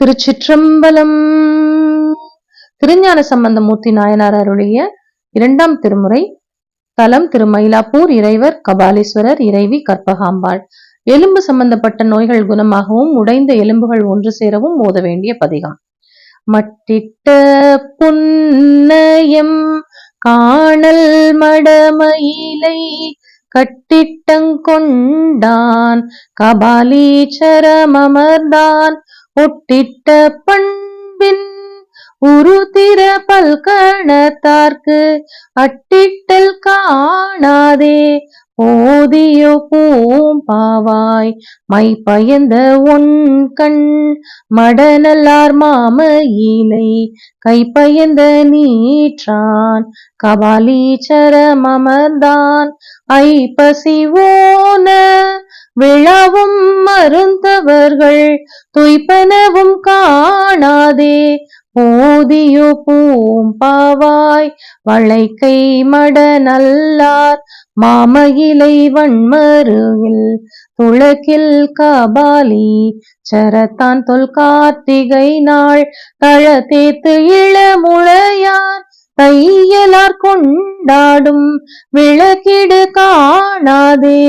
திருச்சிற்றம்பலம். திருஞான சம்பந்தமூர்த்தி நாயனார் அருளிய இரண்டாம் திருமுறை தலம் திருமயிலாப்பூர் இறைவர் கபாலீஸ்வரர் இறைவி கற்பகாம்பாள். எலும்பு சம்பந்தப்பட்ட நோய்கள் குணமாகவும் உடைந்த எலும்புகள் ஒன்று சேரவும் ஓத வேண்டிய பதிகம். மட்டிட்ட புன்னயம் காணல் மடமயிலை கட்டிட்டங்கொண்டான் கபாலீச்சரமமர்ந்தான். பொட்டிட்ட பண்பின் உருத்திர பல்கணத்தார்க்கு அட்டிட்டல் காணாதே. போதியோ பூம்பாவாய் மை பயந்த உன் கண் மடநல்லார் மாமயிலை கை பயந்த நீற்றான் கபாலீச்சரமமர்ந்தான் ஐப்பசிவோன விழாவும் மருந்தவர்கள் துய்ப்பனவும் காணாதே. போதியோ பூம்பாவாய் வளைக்கை மட நல்லார் மாமகிலை வன்மருகில் துளக்கில் கபாலி சரத்தான் தொல் கார்த்திகை நாள் தழத்தேத்து இளமுழையார் தையலார் கொண்டாடும் விளக்கிடு காணாதே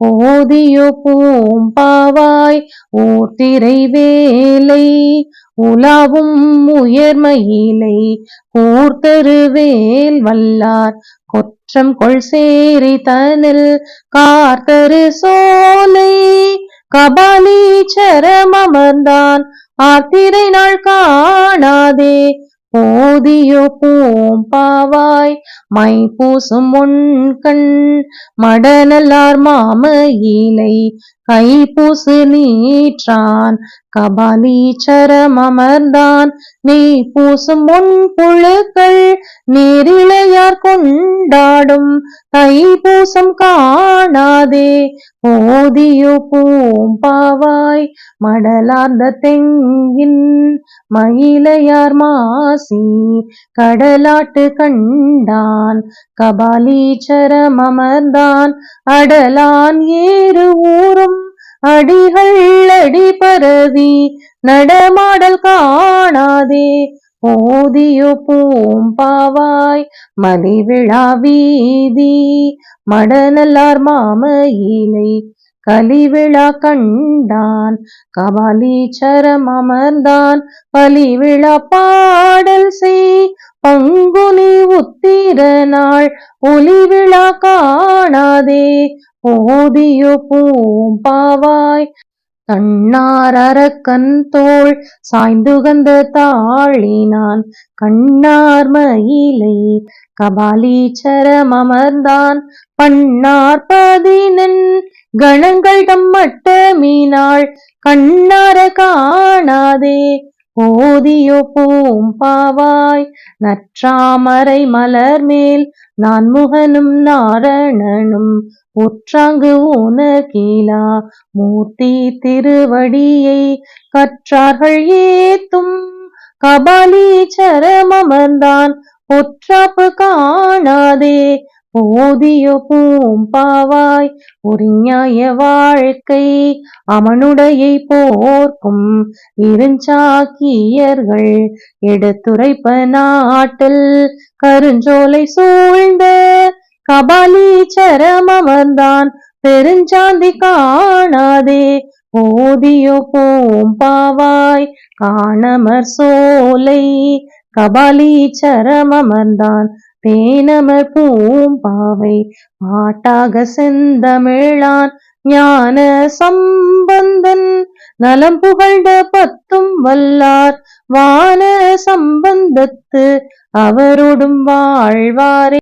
ஓதியோ பூம்பாவாய் ஓத்திரை வேலை உலாவும் உயர்மயிலை கூர்த்தருவேல் வல்லார் கொற்றம் கொள் சேரி தனில் கார்த்தரு சோலை. கபாலீச்சரம் அமர்ந்தான் ஆர்த்திரை நாள் காணாதே போதியோ பூம்பாவாய் மை பூசும் உன் கண் மாம இலை கை பூசு நீற்றான் கபாலீச்சரமர்ந்தான் நீ பூசும் முன் புழுக்கள் நேரிழையார் கொண்டாடும். தை பூசம் காணாதே போதியோ பூம்பாவாய். மடலார்ந்த தெங்கின் மயிலையார் மாசி கடலாட்டு கண்டான். கபாலீச்சரமர்ந்தான் அடலான் ஏறு ஊரும். அடிகள் அடி பரவி நடமாடல் காணாதே. போதியோ பூம்பாவாய் மலிவிழா வீதி மடநல்லார் மாமயிலை கலிவிழா கண்டான் கபாலீச்சரம் அமர்ந்தான் பலிவிழா பாடல் செய் பங்குனி உத்திர நாள் ஒளிவிழா காணாதே. போதியோ பூம்பாவாய். தன்னார் அரக்கன் தோள் சாய்ந்துகந்த தாழினான் கண்ணார் மயிலை கபாலீச்சரமர்ந்தான் பன்னார் பதினெண் கணங்கள் தம்மட்ட மீனாள். கண்ணார காணாதே. போதியோ பூம்பாவாய் நற்றாமரை மலர் மேல் நான் முகனும் நாரணனும் உற்றாங்கு உனகீலா மூர்த்தி திருவடியை கற்றார்கள் ஏத்தும். கபாலீச்சரமர்ந்தான் பொற்றாப்பு காணாதே போதியோ பூம்பாவாய் உரிஞாய வாழ்க்கை அவனுடைய போர்க்கும் இருஞ்சாக்கியர்கள். எடுத்துரைப்ப நாட்டில் கருஞ்சோலை சூழ்ந்த கபாலீச்சரமர்ந்தான் பெருஞ்சாந்தி காணாதே போதியோ பூம்பாவாய் காணமர் சோலை கபாலீச்சரமர்ந்தான் தேனமர் பூம்பாவை பாட்டாக செந்தமிழான் ஞான சம்பந்தன். நலம் புகழ்ந்த பத்தும் வல்லார் வான சம்பந்தத்து அவரோடும் வாழ்வாரே.